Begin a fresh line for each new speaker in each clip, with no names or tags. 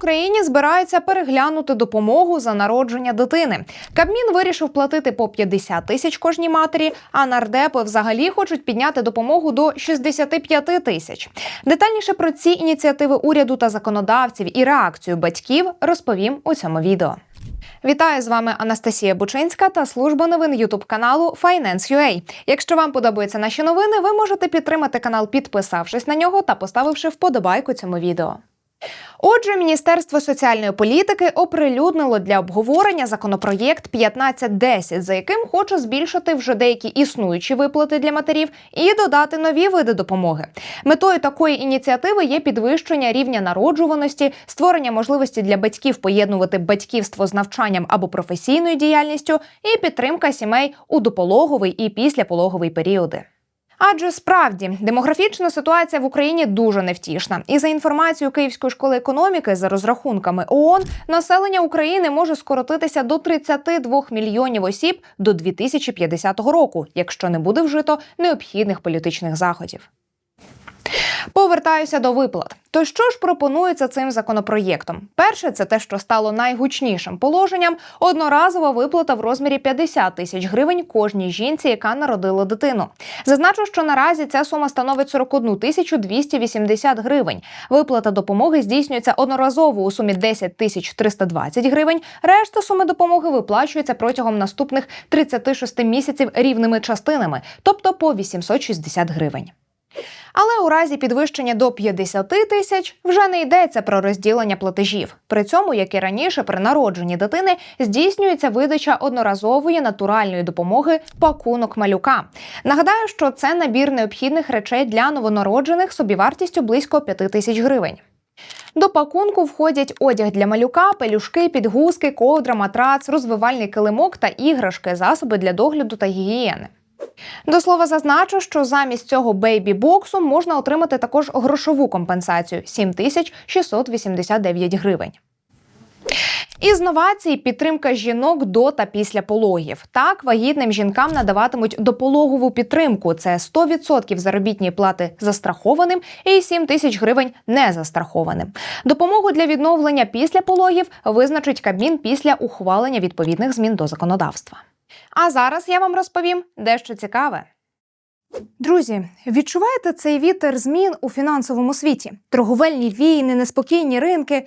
Україні збираються переглянути допомогу за народження дитини. Кабмін вирішив платити по 50 тисяч кожній матері, а нардепи взагалі хочуть підняти допомогу до 65 тисяч. Детальніше про ці ініціативи уряду та законодавців і реакцію батьків розповім у цьому відео. Вітаю з вами Анастасія Бучинська та служба новин Ютуб каналу Finance.ua. Якщо вам подобаються наші новини, ви можете підтримати канал, підписавшись на нього та поставивши вподобайку цьому відео. Отже, Міністерство соціальної політики оприлюднило для обговорення законопроєкт 1510, за яким хоче збільшити вже деякі існуючі виплати для матерів і додати нові види допомоги. Метою такої ініціативи є підвищення рівня народжуваності, створення можливості для батьків поєднувати батьківство з навчанням або професійною діяльністю, і підтримка сімей у допологовий і післяпологовий періоди. Адже справді демографічна ситуація в Україні дуже невтішна. І за інформацією Київської школи економіки, за розрахунками ООН, населення України може скоротитися до 32 мільйонів осіб до 2050 року, якщо не буде вжито необхідних політичних заходів. Повертаюся до виплат. То що ж пропонується цим законопроєктом? Перше, це те, що стало найгучнішим положенням: одноразова виплата в розмірі 50 тисяч гривень кожній жінці, яка народила дитину. Зазначу, що наразі ця сума становить 41 тисячу 280 гривень. Виплата допомоги здійснюється одноразово у сумі 10 тисяч 320 гривень. Решта суми допомоги виплачується протягом наступних 36 місяців рівними частинами, тобто по 860 гривень. Але у разі підвищення до 50 тисяч вже не йдеться про розділення платежів. При цьому, як і раніше, при народженні дитини здійснюється видача одноразової натуральної допомоги пакунок малюка. Нагадаю, що це набір необхідних речей для новонароджених собівартістю близько 5 тисяч гривень. До пакунку входять одяг для малюка, пелюшки, підгузки, ковдра, матрац, розвивальний килимок та іграшки, засоби для догляду та гігієни. До слова, зазначу, що замість цього бейбі-боксу можна отримати також грошову компенсацію 7689 гривень. Із новацій підтримка жінок до та після пологів. Так, вагітним жінкам надаватимуть допологову підтримку. Це 100% заробітної плати застрахованим і 7 тисяч гривень незастрахованим. Допомогу для відновлення після пологів визначить Кабмін після ухвалення відповідних змін до законодавства. А зараз я вам розповім дещо цікаве. Друзі, відчуваєте цей вітер змін у фінансовому світі? Торговельні війни, неспокійні ринки.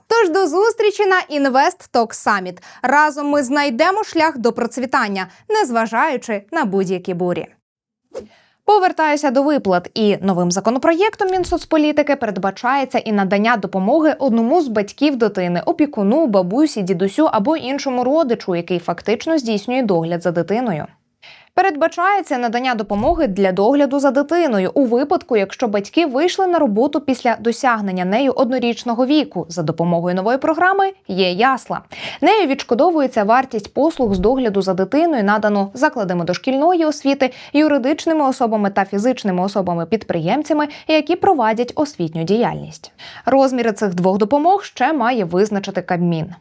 Тож до зустрічі на Invest Talk Summit. Разом ми знайдемо шлях до процвітання, незважаючи на будь-які бурі. Повертаюся до виплат, і новим законопроєктом Мінсоцполітики передбачається і надання допомоги одному з батьків дитини, опікуну, бабусі, дідусю або іншому родичу, який фактично здійснює догляд за дитиною. Передбачається надання допомоги для догляду за дитиною у випадку, якщо батьки вийшли на роботу після досягнення нею однорічного віку. За допомогою нової програми є ясла. Нею відшкодовується вартість послуг з догляду за дитиною, надану закладами дошкільної освіти, юридичними особами та фізичними особами-підприємцями, які провадять освітню діяльність. Розміри цих двох допомог ще має визначити Кабмін.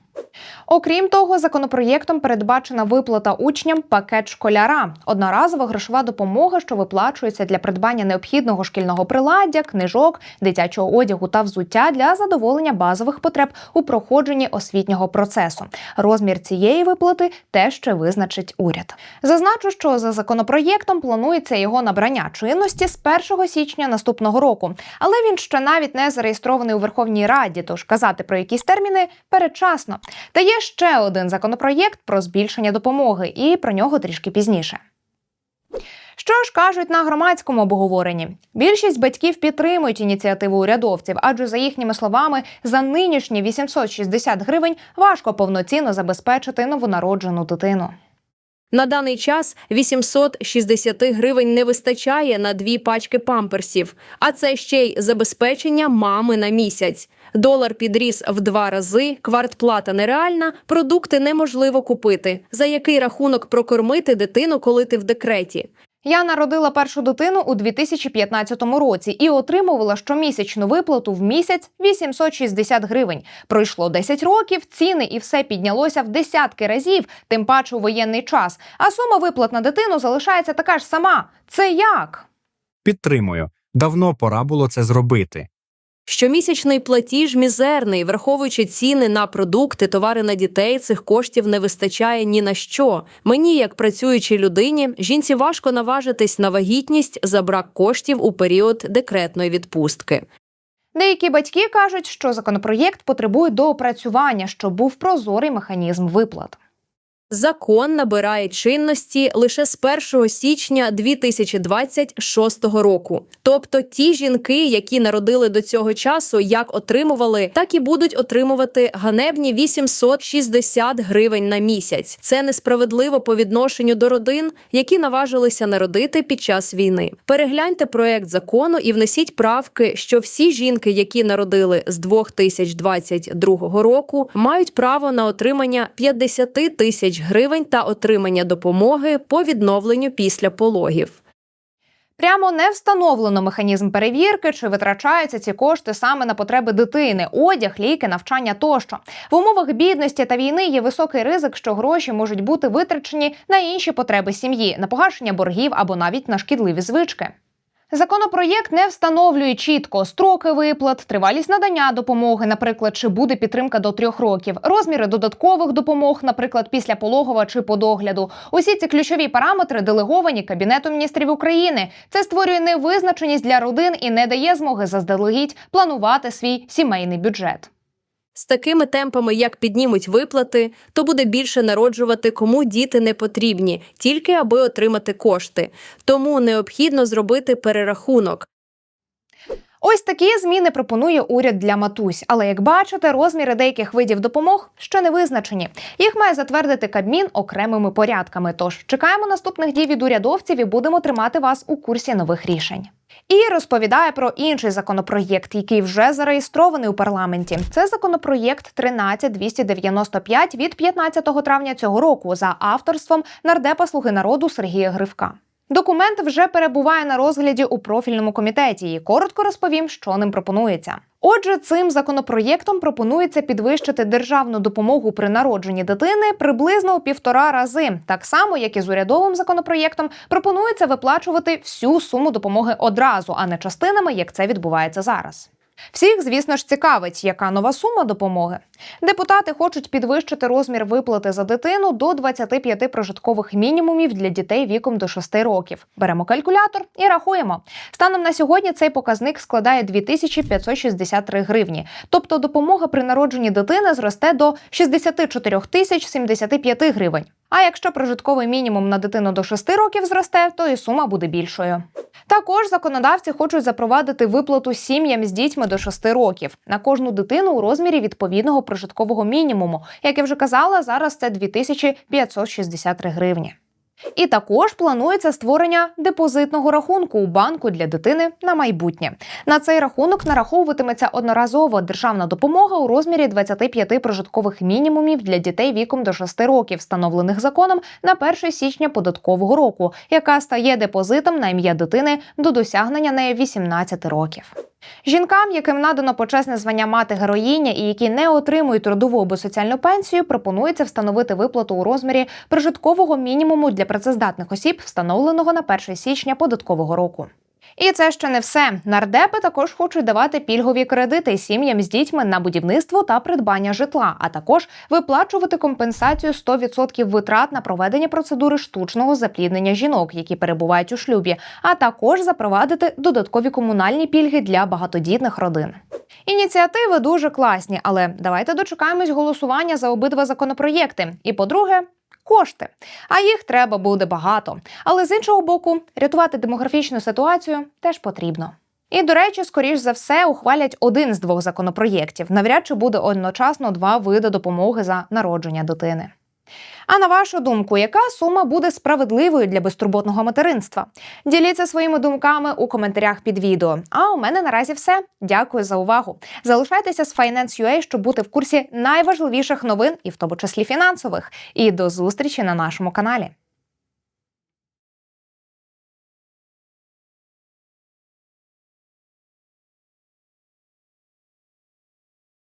Окрім того, законопроєктом передбачена виплата учням пакет школяра, одноразова грошова допомога, що виплачується для придбання необхідного шкільного приладдя, книжок, дитячого одягу та взуття для задоволення базових потреб у проходженні освітнього процесу. Розмір цієї виплати теж ще визначить уряд. Зазначу, що за законопроєктом планується його набрання чинності з 1 січня наступного року, але він ще навіть не зареєстрований у Верховній Раді, тож казати про якісь терміни передчасно. Та є ще один законопроєкт про збільшення допомоги, і про нього трішки пізніше. Що ж кажуть на громадському обговоренні? Більшість батьків підтримують ініціативу урядовців, адже за їхніми словами, за нинішні 860 гривень важко повноцінно забезпечити новонароджену дитину.
На даний час 860 гривень не вистачає на дві пачки памперсів, а це ще й забезпечення мами на місяць. Долар підріс в два рази, квартплата нереальна, продукти неможливо купити. За який рахунок прокормити дитину, коли ти в декреті?
Я народила першу дитину у 2015 році і отримувала щомісячну виплату в місяць 860 гривень. Пройшло 10 років, ціни і все піднялося в десятки разів, тим паче у воєнний час. А сума виплат на дитину залишається така ж сама. Це як?
Підтримую. Давно пора було це зробити.
Щомісячний платіж мізерний, враховуючи ціни на продукти, товари на дітей, цих коштів не вистачає ні на що. Мені, як працюючій людині, жінці важко наважитись на вагітність за брак коштів у період декретної відпустки.
Деякі батьки кажуть, що законопроєкт потребує доопрацювання, щоб був прозорий механізм виплат.
Закон набирає чинності лише з 1 січня 2026 року. Тобто ті жінки, які народили до цього часу, як отримували, так і будуть отримувати ганебні 860 гривень на місяць. Це несправедливо по відношенню до родин, які наважилися народити під час війни. Перегляньте проект закону і внесіть правки, що всі жінки, які народили з 2022 року, мають право на отримання 50 тисяч гривень та отримання допомоги по відновленню після пологів.
Прямо не встановлено механізм перевірки, чи витрачаються ці кошти саме на потреби дитини, одяг, ліки, навчання тощо. В умовах бідності та війни є високий ризик, що гроші можуть бути витрачені на інші потреби сім'ї, на погашення боргів або навіть на шкідливі звички. Законопроєкт не встановлює чітко строки виплат, тривалість надання допомоги, наприклад, чи буде підтримка до трьох років, розміри додаткових допомог, наприклад, після пологова чи подогляду. Усі ці ключові параметри делеговані Кабінету міністрів України. Це створює невизначеність для родин і не дає змоги заздалегідь планувати свій сімейний бюджет.
З такими темпами, як піднімуть виплати, то буде більше народжувати, кому діти не потрібні, тільки аби отримати кошти. Тому необхідно зробити перерахунок.
Ось такі зміни пропонує уряд для матусь. Але як бачите, розміри деяких видів допомог ще не визначені. Їх має затвердити Кабмін окремими порядками. Тож чекаємо наступних дій від урядовців і будемо тримати вас у курсі нових рішень. І розповідає про інший законопроєкт, який вже зареєстрований у парламенті. Це законопроєкт 13295 від 15 травня цього року за авторством нардепа Слуги народу Сергія Гривка. Документ вже перебуває на розгляді у профільному комітеті. І коротко розповім, що ним пропонується. Отже, цим законопроєктом пропонується підвищити державну допомогу при народженні дитини приблизно у півтора рази, так само як і з урядовим законопроєктом пропонується виплачувати всю суму допомоги одразу, а не частинами, як це відбувається зараз. Всіх, звісно ж, цікавить, яка нова сума допомоги. Депутати хочуть підвищити розмір виплати за дитину до 25 прожиткових мінімумів для дітей віком до 6 років. Беремо калькулятор і рахуємо. Станом на сьогодні цей показник складає 2563 гривні. Тобто допомога при народженні дитини зросте до 64 тисяч 75 гривень. А якщо прожитковий мінімум на дитину до 6 років зросте, то і сума буде більшою. Також законодавці хочуть запровадити виплату сім'ям з дітьми до 6 років на кожну дитину у розмірі відповідного прожиткового мінімуму. Як я вже казала, зараз це 2563 гривні. І також планується створення депозитного рахунку у банку для дитини на майбутнє. На цей рахунок нараховуватиметься одноразова державна допомога у розмірі 25 прожиткових мінімумів для дітей віком до 6 років, встановлених законом на 1 січня податкового року, яка стає депозитом на ім'я дитини до досягнення неї 18 років. Жінкам, яким надано почесне звання мати героїня і які не отримують трудову або соціальну пенсію, пропонується встановити виплату у розмірі прожиткового мінімуму для працездатних осіб, встановленого на 1 січня податкового року. І це ще не все. Нардепи також хочуть давати пільгові кредити сім'ям з дітьми на будівництво та придбання житла, а також виплачувати компенсацію 100% витрат на проведення процедури штучного запліднення жінок, які перебувають у шлюбі, а також запровадити додаткові комунальні пільги для багатодітних родин. Ініціативи дуже класні, але давайте дочекаємось голосування за обидва законопроєкти. І по-друге. Кошти, а їх треба буде багато. Але з іншого боку, рятувати демографічну ситуацію теж потрібно. І, до речі, скоріш за все ухвалять один з двох законопроєктів. Навряд чи буде одночасно два види допомоги за народження дитини. А на вашу думку, яка сума буде справедливою для безтурботного материнства? Діліться своїми думками у коментарях під відео. А у мене наразі все. Дякую за увагу. Залишайтеся з Finance.ua, щоб бути в курсі найважливіших новин, і в тому числі фінансових. І до зустрічі на нашому каналі.